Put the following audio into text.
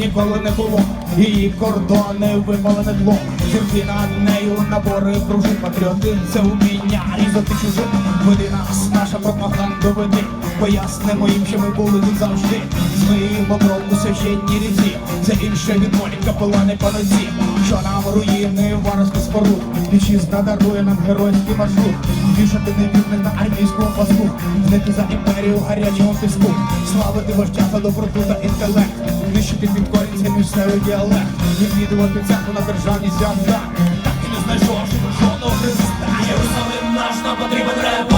ніколи не було. Її кордони випалене тло. Зірки над нею набори дружин патріотин це уміння різати чужин. Веди нас, наша пропаганда веди. Пояснимо їм, що ми були тут завжди. Змиємо кров у священній ріці. Це інше від волі капелани паноці. Що нам руїни варварських споруд. Вітчизна дарує нам геройський маршрут. Вішати невірних на армійському паску. Знити за імперію в гарячому піску. Славити вождя за доброту та інтелект. Нищити під корінь цей місцевий діалект. Відвідувати церкву на державні свята. Так і не знайшов жодного Христа. Єрусалим наш нам потрібен реванш